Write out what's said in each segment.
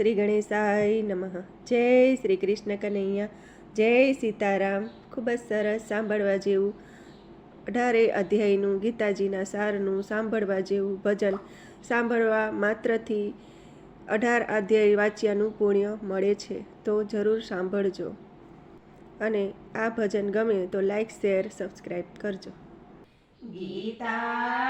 શ્રી ગણેશાય નમઃ. જય શ્રી કૃષ્ણ કનૈયા. જય સીતારામ. ખૂબ જ સરસ સાંભળવા જેવું અઢારે અધ્યાયનું ગીતાજીના સારનું સાંભળવા જેવું ભજન સાંભળવા માત્રથી અઢાર અધ્યાય વાંચ્યાનું પુણ્ય મળે છે. તો જરૂર સાંભળજો. અને આ ભજન ગમે તો લાઈક, શેર સબસ્ક્રાઈબ કરજો. ગીતા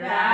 Right.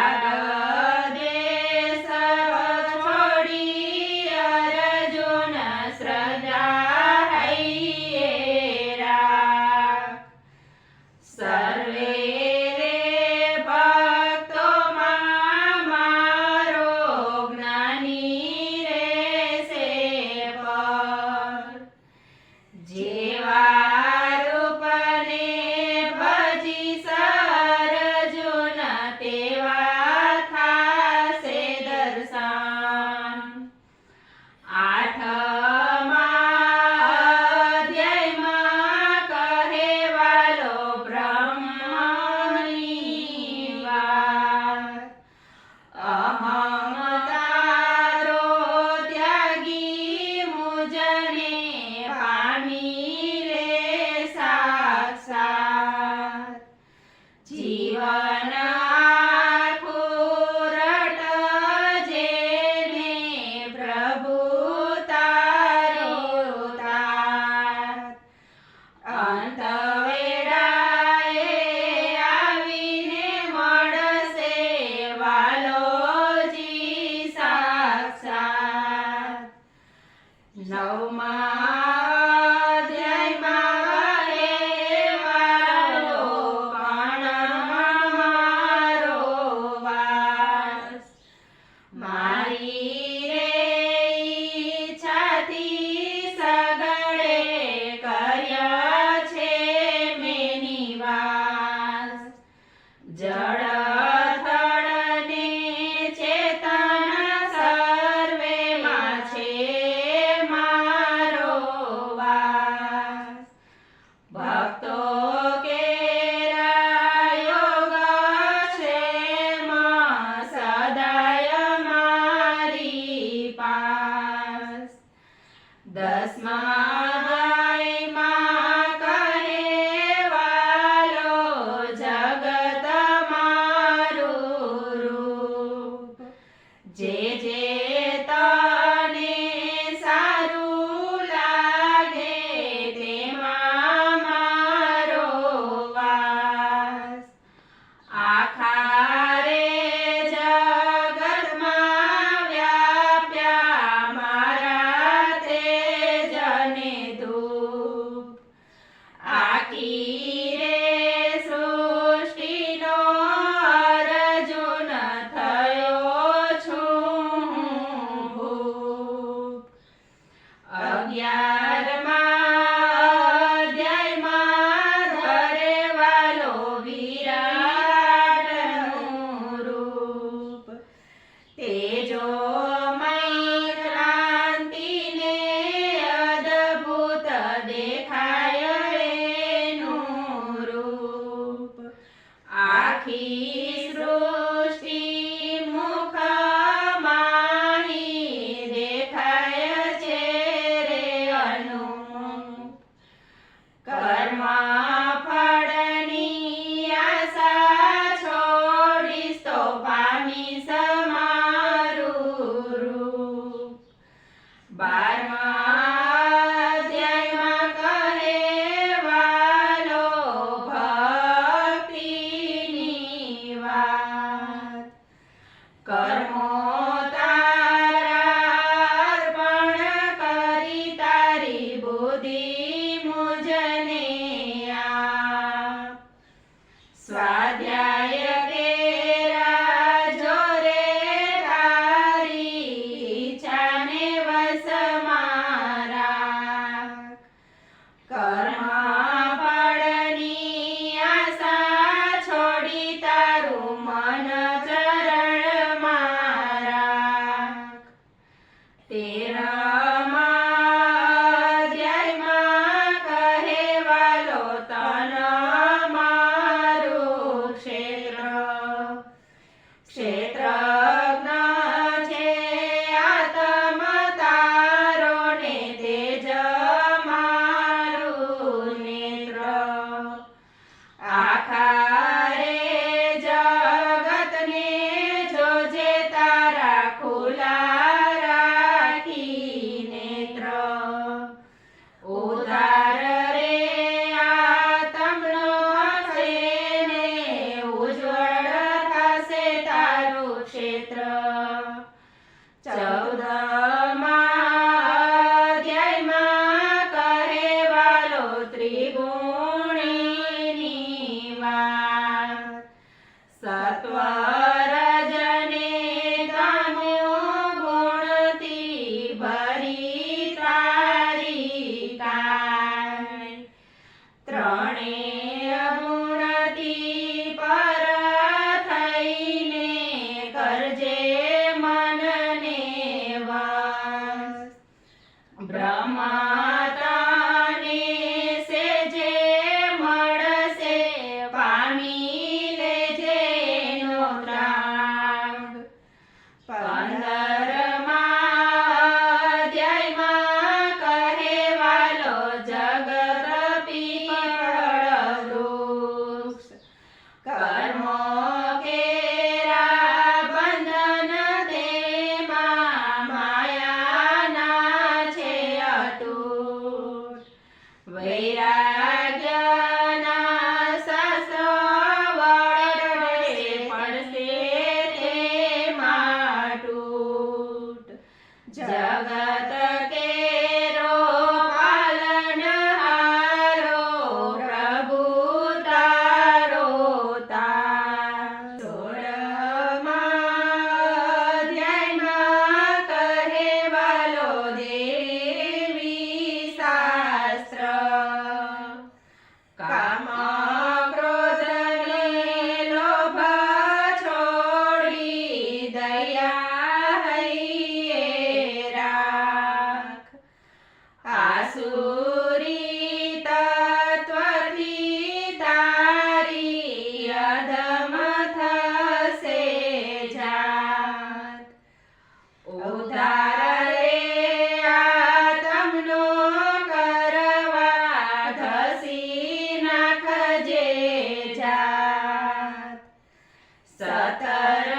aí દસમામાં का ಸತರ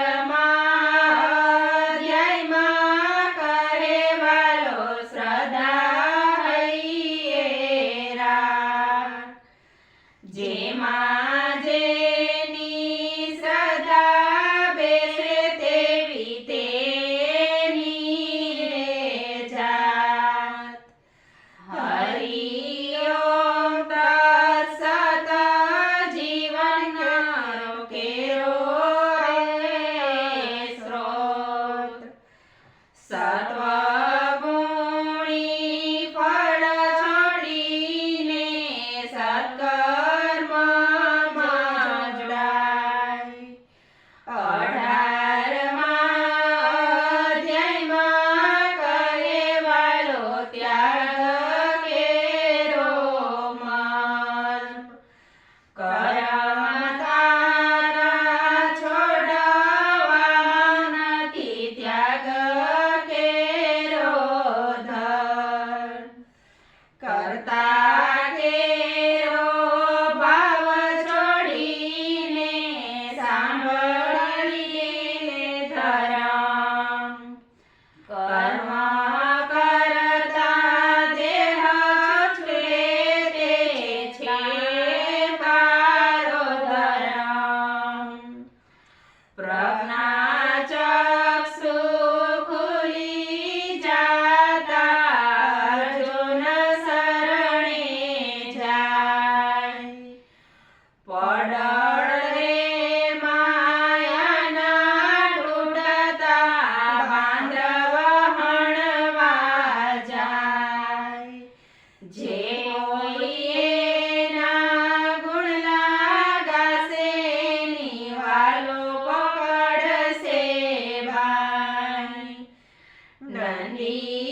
me.